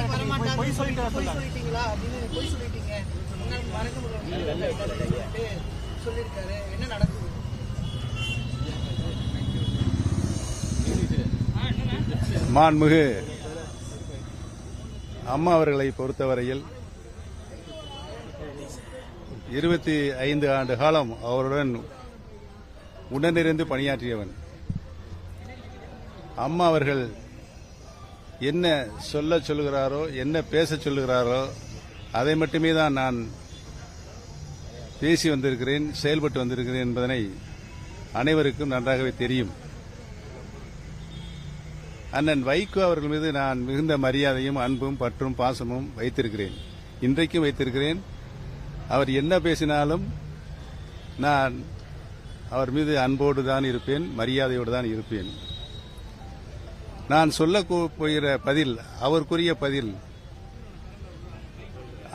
பொய் சொல்லிட்டு சொல்லிட்டு பொய் சொன்னாங்க. சொல்லிட்டீங்களா? அப்படின்னு பொய் சொல்லிட்டீங்க. முன்னாள் மறைக்க முடியாது சொல்லியிருக்காரு. என்ன நடக்குது? மாண்புமிகு அம்மா அவர்களை பொறுத்தவரையில் இருபத்தி ஐந்து ஆண்டு காலம் அவருடன் உடனிருந்து பணியாற்றியவன். அம்மா அவர்கள் என்ன சொல்ல சொல்லுகிறாரோ என்ன பேச சொல்லுகிறாரோ அதை மட்டுமே தான் நான் பேசி வந்திருக்கிறேன் செயல்பட்டு வந்திருக்கிறேன் என்பதனை அனைவருக்கும் நன்றாகவே தெரியும். அண்ணன் வைகோ அவர்கள் மீது நான் மிகுந்த மரியாதையும் அன்பும் பற்றும் பாசமும் வைத்திருக்கிறேன். இன்றைக்கும் வைத்திருக்கிறேன். அவர் என்ன பேசினாலும் நான் அவர் மீது அன்போடு தான் இருப்பேன் மரியாதையோடு தான் இருப்பேன். நான் சொல்ல போகிற பதில் அவருக்குரிய பதில்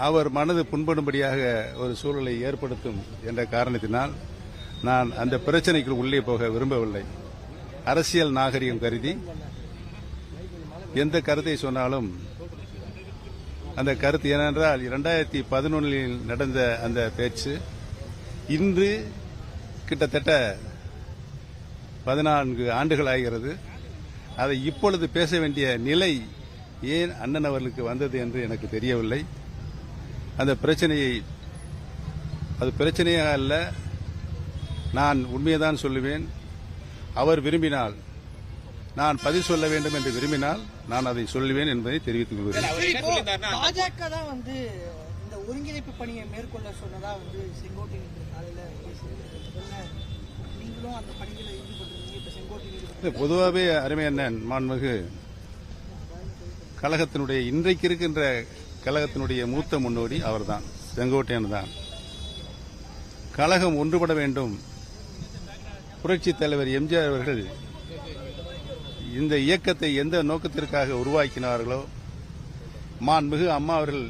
அவர் மனது புண்படும்படியாக ஒரு சூழலை ஏற்படுத்தும் என்ற காரணத்தினால் நான் அந்த பிரச்சனைக்கு உள்ளே போக விரும்பவில்லை. அரசியல் நாகரிகம் கருதி எந்த கருத்தை சொன்னாலும் அந்த கருத்து ஏனென்றால் இரண்டாயிரத்தி பதினொன்றில் நடந்த அந்த பேச்சு இன்று கிட்டத்தட்ட பதினான்கு ஆண்டுகள் ஆகிறது. அதை இப்பொழுது பேச வேண்டிய நிலை ஏன் அண்ணன் அவர்களுக்கு வந்தது என்று எனக்கு தெரியவில்லை. அந்த பிரச்சனையை அது பிரச்சனையாக அல்ல நான் உண்மையைதான் சொல்லுவேன். அவர் விரும்பினால் நான் பதில் சொல்ல வேண்டும் என்று விரும்பினால் நான் அதை சொல்லுவேன் என்பதை தெரிவித்துக் கொள்கிறேன். பாஜக தான் வந்து இந்த ஒருங்கிணைப்பு பணியை மேற்கொள்ள சொன்னதா வந்து செங்கோட்டையன். நீங்களும் அந்த பணிகளை பொதுவாகவே அருமை அண்ணன் மாண்புமிகு கழகத்தினுடைய இன்றைக்கு இருக்கின்ற கழகத்தினுடைய மூத்த முன்னோடி அவர்தான் செங்கோட்டையன் தான். கழகம் ஒன்றுபட வேண்டும். புரட்சித் தலைவர் எம்ஜிஆர் அவர்கள் இந்த இயக்கத்தை எந்த நோக்கத்திற்காக உருவாக்கினார்களோ மாண்புமிகு அம்மா அவர்கள்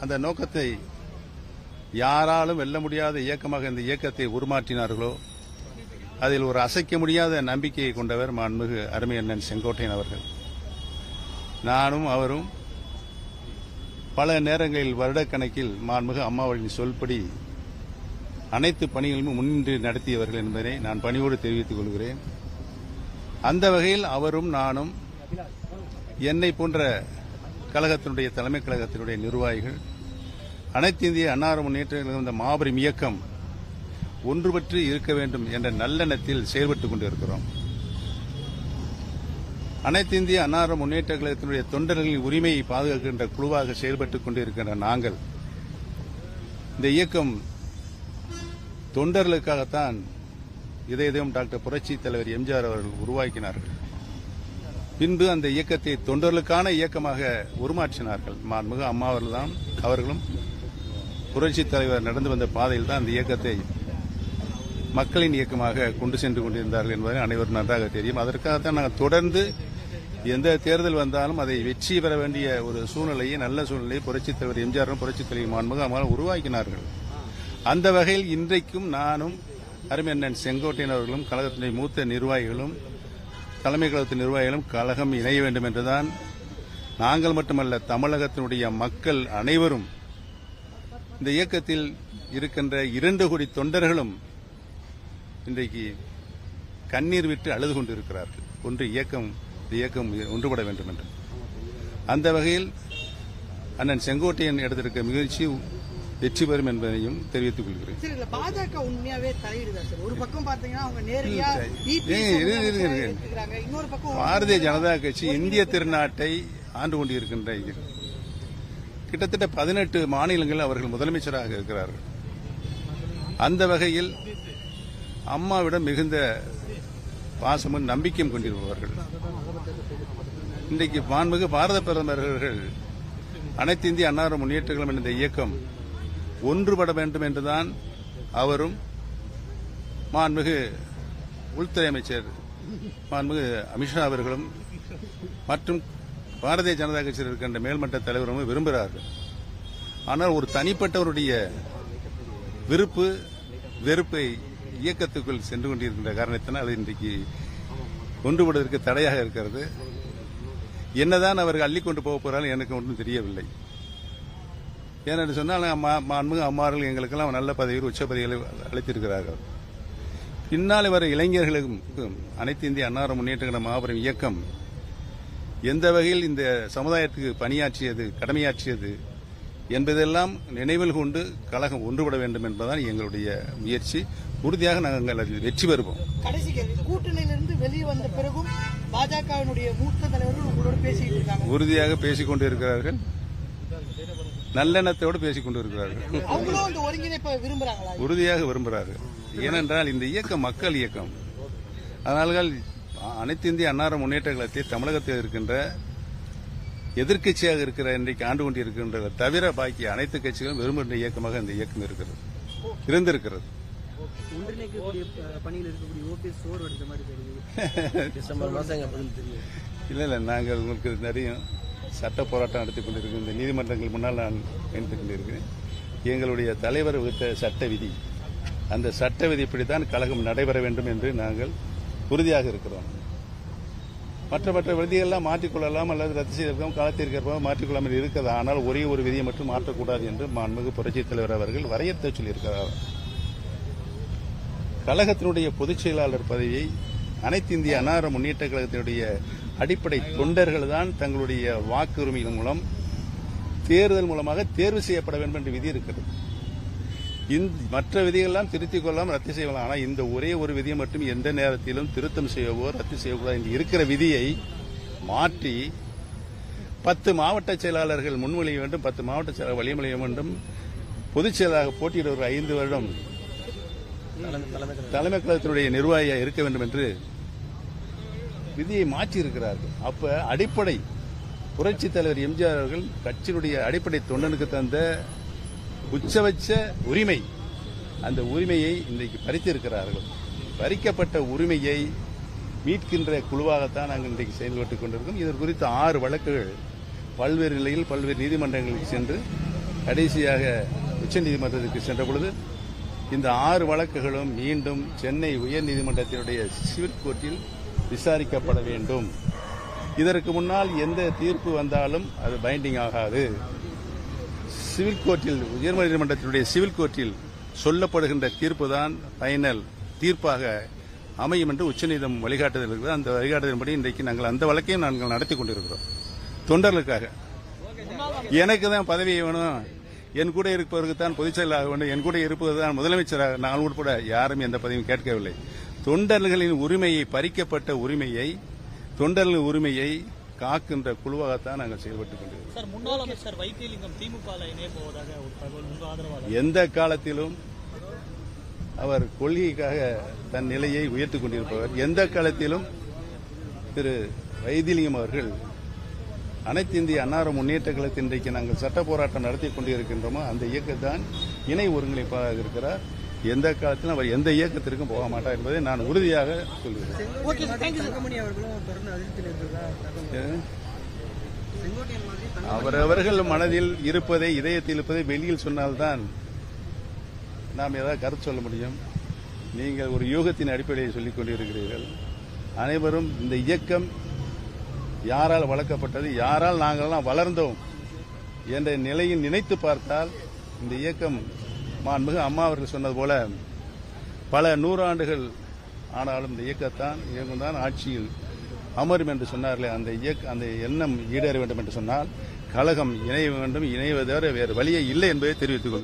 அந்த நோக்கத்தை யாராலும் வெல்ல முடியாத இயக்கமாக இந்த இயக்கத்தை உருமாற்றினார்களோ அதில் ஒரு அசைக்க முடியாத நம்பிக்கையை கொண்டவர் மாண்புமிகு அருமையண்ணன் செங்கோட்டையன் அவர்கள். நானும் அவரும் பல நேரங்களில் வருடக்கணக்கில் மாண்புமிகு அம்மாவளின் சொல்படி அனைத்து பணிகளும் முன்னின்று நடத்தியவர்கள் என்பதை நான் பணியோடு தெரிவித்துக் கொள்கிறேன். அந்த வகையில் அவரும் நானும் என்னை போன்ற கழகத்தினுடைய தலைமை கழகத்தினுடைய நிர்வாகிகள் அனைத்து இந்திய அன்னார முன்னேற்ற மாபெரும் இயக்கம் ஒன்றுபற்றி இருக்க வேண்டும் என்ற நல்லெண்ணத்தில் செயல்பட்டுக் கொண்டிருக்கிறோம். அனைத்து இந்திய அன்னார முன்னேற்ற கழகத்தினுடைய தொண்டர்களின் உரிமையை பாதுகாக்கின்ற குழுவாக செயல்பட்டுக் கொண்டிருக்கின்ற நாங்கள் இந்த இயக்கம் தொண்டர்களுக்காகத்தான் இதய தெய்வம் டாக்டர் புரட்சி தலைவர் எம்ஜிஆர் அவர்கள் உருவாக்கினார்கள். பின்பு அந்த இயக்கத்தை தொண்டர்களுக்கான இயக்கமாக உருமாற்றினார்கள். மாண்புமிகு அம்மா அவர்கள்தான் அவர்களும் புரட்சி தலைவர் நடந்து வந்த பாதையில் தான் அந்த இயக்கத்தை மக்களின் இயக்கமாக கொண்டு சென்று கொண்டிருந்தார்கள் என்பதை அனைவரும் நன்றாக தெரியும். அதற்காகத்தான் நாங்கள் தொடர்ந்து எந்த தேர்தல் வந்தாலும் அதை வெற்றி பெற வேண்டிய ஒரு சூழ்நிலையை நல்ல சூழ்நிலையை புரட்சித் தலைவர் எம்ஜிஆரும் புரட்சித் தலைவர் மாண்புமிகு உருவாக்கினார்கள். அந்த வகையில் இன்றைக்கும் நானும் அருமையண்ணன் செங்கோட்டையன் அவர்களும் கழகத்தினுடைய மூத்த நிர்வாகிகளும் தலைமை கழகத்தின் நிர்வாகிகளும் கழகம் இணைய வேண்டும் என்றுதான் நாங்கள் மட்டுமல்ல தமிழகத்தினுடைய மக்கள் அனைவரும் இந்த இயக்கத்தில் இருக்கின்ற இரண்டு கோடி தொண்டர்களும் இன்றைக்கு கண்ணீர் விட்டு அழுது கொண்டிருக்கிறார்கள். ஒன்று இயக்கம் இயக்கம் ஒன்றுபட வேண்டும் என்று அந்த வகையில் அண்ணன் செங்கோட்டையன் எடுத்திருக்க முயற்சி வெற்றி பெறும் என்பதையும் தெரிவித்துக் கொள்கிறேன். பாஜக உண்மையாவே ஒரு பக்கம் பாரதிய ஜனதா கட்சி இந்திய திருநாட்டை ஆண்டு கொண்டிருக்கின்ற. கிட்டத்தட்ட பதினெட்டு மாநிலங்கள் அவர்கள் முதலமைச்சராக இருக்கிறார்கள். அந்த வகையில் அம்மாவிடம் மிகுந்த பாசமும் நம்பிக்கையும் கொண்டிருப்பவர்கள். இன்றைக்கு மாண்புமிகு பாரத பிரதமர் அனைத்து இந்திய அன்னார முன்னேற்றங்களும் என்ற இயக்கம் ஒன்றுபட வேண்டும் என்றுதான் அவரும் மாண்புமிகு உள்துறை அமைச்சர் மாண்புமிகு அமித்ஷா அவர்களும் மற்றும் பாரதிய ஜனதா கட்சியில் இருக்கின்ற மேல்மட்ட தலைவரும் விரும்புகிறார்கள். ஆனால் ஒரு தனிப்பட்டவருடைய விருப்பு வெறுப்பை இயக்கத்துக்குள் சென்று கொண்டிருக்கின்ற காரணத்தினால் அது இன்றைக்கு ஒன்றுபடுவதற்கு தடையாக இருக்கிறது? என்னதான் அவர்கள் அள்ளிக்கொண்டு போக போறார்கள் எனக்கு ஒன்றும் தெரியவில்லை. ஏன்னு சொன்னால் அம்மா- மாண்புமிகு அம்மார்கள் எங்களுக்கெல்லாம் நல்ல பதவிகள் உச்ச பதவிகளை அளித்திருக்கிறார்கள் பின்னால் வர இளைஞர்களுக்கும் அனைத்து இந்திய அன்னார முன்னேற்ற மாபெரும் இயக்கம் எந்த வகையில் இந்த சமுதாயத்துக்கு பணியாற்றியது கடமையாற்றியது என்பதெல்லாம் நினைவில் கொண்டு கழகம் ஒன்றுபட வேண்டும் என்பதுதான் எங்களுடைய முயற்சி. உறுதியாக நாங்கள் அதில் வெற்றி பெறுவோம். கடைசி கேள்வி கூட்டணியிலிருந்து வெளியே வந்த பிறகும் பாஜகவினுடைய மூத்த தலைவர்கள் உங்களோட பேசிட்டு இருக்காங்க. உறுதியாக பேசிக் கொண்டு இருக்கிறார்கள் நல்லெண்ணத்தோடு பேசிக் கொண்டு இருக்கிறார்கள் அவங்களும் அந்த ஒருங்கிணைப்பை விரும்புறாங்களா? உறுதியாக விரும்புகிறார்கள். ஏனென்றால் இந்த இயக்கம் மக்கள் இயக்கம். அதனால் அனைத்து இந்திய அன்னார முன்னேற்ற கழகத்தை தமிழகத்தில் இருக்கின்ற எதிர்க்கட்சியாக இருக்கிற இன்றைக்கு ஆண்டு கொண்டிருக்கின்ற தவிர பாக்கி அனைத்து கட்சிகளும் விரும்புகின்ற இயக்கமாக இந்த இயக்கம் இருக்கிறது. இருந்திருக்கிறது. இல்லை இல்லை நாங்கள் உங்களுக்கு தெரியும் சட்ட போராட்டம் நடத்தி கொண்டிருக்கிறோம் இந்த நீதிமன்றங்கள் முன்னால் நான் பயணித்துக் கொண்டிருக்கிறேன். எங்களுடைய தலைவர் வகுத்த சட்ட விதி அந்த சட்ட விதிப்படித்தான் கழகம் நடைபெற வேண்டும் என்று நாங்கள் உறுதியாக இருக்கிறோம். மற்ற மற்ற விதியெல்லாம் மாற்றிக்கொள்ளலாம் அல்லது ரத்து செய்திருக்கலாம் காலத்திற்கு மாற்றிக்கொள்ளாமல் இருக்கிறது ஆனால் ஒரே ஒரு விதியை மட்டும் மாற்றக்கூடாது என்று மாண்புமிகு புரட்சித் தலைவர் அவர்கள் வரையறுத்து சொல்லியிருக்கிறார். கழகத்தினுடைய பொதுச் செயலாளர் பதவியை அனைத்து இந்திய அனார முன்னேற்ற கழகத்தினுடைய அடிப்படை தொண்டர்கள் தான் தங்களுடைய வாக்குரிமையின் மூலம் தேர்தல் மூலமாக தேர்வு செய்யப்பட வேண்டும் என்ற விதி இருக்கிறது. மற்ற விதிகள்லாம் திருத்திக் கொள்ளாமல் ரத்து செய்யலாம் ஆனால் இந்த ஒரே ஒரு விதியை மட்டும் எந்த நேரத்திலும் திருத்தம் செய்யவோ ரத்து செய்யக்கூடாது என்று இருக்கிற விதியை மாற்றி பத்து மாவட்ட செயலாளர்கள் முன்மொழிய வேண்டும் பத்து மாவட்ட செயலாளர் வழிமொழிய வேண்டும். பொதுச் செயலாளராக ஒரு ஐந்து வருடம் தலைமை தலைமை கழகத்தினுடைய நிர்வாகியாக இருக்க வேண்டும் என்று விதியை மாற்றி இருக்கிறார்கள் அப்ப அடிப்படை புரட்சி தலைவர் எம்ஜிஆர் அவர்கள் கட்சியினுடைய அடிப்படை தொண்டனுக்கு தந்த உச்சபட்ச உரிமை. அந்த உரிமையை இன்றைக்கு பறித்திருக்கிறார்கள். பறிக்கப்பட்ட உரிமையை மீட்கின்ற குழுவாகத்தான் நாங்கள் இன்றைக்கு செயல்பட்டுக் கொண்டிருக்கோம். இது குறித்து ஆறு வழக்குகள் பல்வேறு நிலையில் பல்வேறு நீதிமன்றங்களுக்கு சென்று கடைசியாக உச்சநீதிமன்றத்திற்கு சென்ற பொழுது இந்த ஆறு வழக்குகளும் மீண்டும் சென்னை உயர்நீதிமன்றத்தினுடைய சிவில் கோர்ட்டில் விசாரிக்கப்பட வேண்டும். இதற்கு முன்னால் எந்த தீர்ப்பு வந்தாலும் அது பைண்டிங் ஆகாது. சிவில் கோர்ட்டில் உயர்நீதிமன்றத்தினுடைய சிவில் கோர்ட்டில் சொல்லப்படுகின்ற தீர்ப்பு தான் ஃபைனல் தீர்ப்பாக அமையும் என்று உச்சநீதிமன்றம் வழிகாட்டுதல் இருக்கிறது அந்த வழிகாட்டுதலின்படி இன்றைக்கு நாங்கள் அந்த வழக்கையும் நாங்கள் நடத்தி கொண்டிருக்கிறோம். தொண்டர்களுக்காக. எனக்கு தான் பதவி வேணும். என் கூட இருப்பவருக்கு தான் பொதுச் செயலாக வேண்டும். என் கூட இருப்பது தான் முதலமைச்சராக நான் உட்பட யாரும் எந்த பதவியும் கேட்கவில்லை. தொண்டர்களின் உரிமையை பறிக்கப்பட்ட உரிமையை தொண்டர்களின் உரிமையை காக்கின்ற குழுவாகத்தான் நாங்கள் செயல்பட்டுக் கொண்டிருக்கிறோம். சார் முன்னாள் அமைச்சர் வைத்தியலிங்கம் திமுக இணைய போவதாக ஒரு தகவல் உங்க ஆதரவாளர். எந்த காலத்திலும் அவர் கொள்கைக்காக தன் நிலையை உயர்த்திக் கொண்டிருப்பவர். எந்த காலத்திலும் திரு வைத்திலிங்கம் அவர்கள் அனைத்து இந்திய அன்னார முன்னேற்ற கழகத்தில் இன்றைக்கு நாங்கள் சட்ட போராட்டம் நடத்தி கொண்டிருக்கின்றோமோ அந்த இயக்கத்தான் இணை ஒருங்கிணைப்பாக இருக்கிறார். எந்த காலத்திலும் அவர் எந்த இயக்கத்திற்கும் போக மாட்டார் என்பதை நான் உறுதியாக சொல்கிறேன். அவரவர்கள் மனதில் இருப்பதை இதயத்தில் இருப்பதை வெளியில் சொன்னால்தான் நாம் ஏதாவது கருத்து சொல்ல முடியும். நீங்கள் ஒரு யூகத்தின் அடிப்படையில் சொல்லிக் கொண்டிருக்கிறீர்கள். அனைவரும் இந்த இயக்கம் யாரால் வளர்க்கப்பட்டது யாரால் நாங்கள்லாம் வளர்ந்தோம் என்ற நிலையில் நினைத்து பார்த்தால் இந்த இயக்கம் மாண்புமிகு அம்மா அவர்கள் சொன்னது போல பல நூறாண்டுகள் ஆனாலும் இந்த இயக்கத்தான் இயக்கம்தான் ஆட்சியில் அமரும் என்று சொன்னார்களே அந்த இயக்க அந்த எண்ணம் ஈடேற வேண்டும் என்று சொன்னால் கழகம் இணைய வேண்டும் இணைவதை வேறு வழியே இல்லை என்பதை தெரிவித்துக்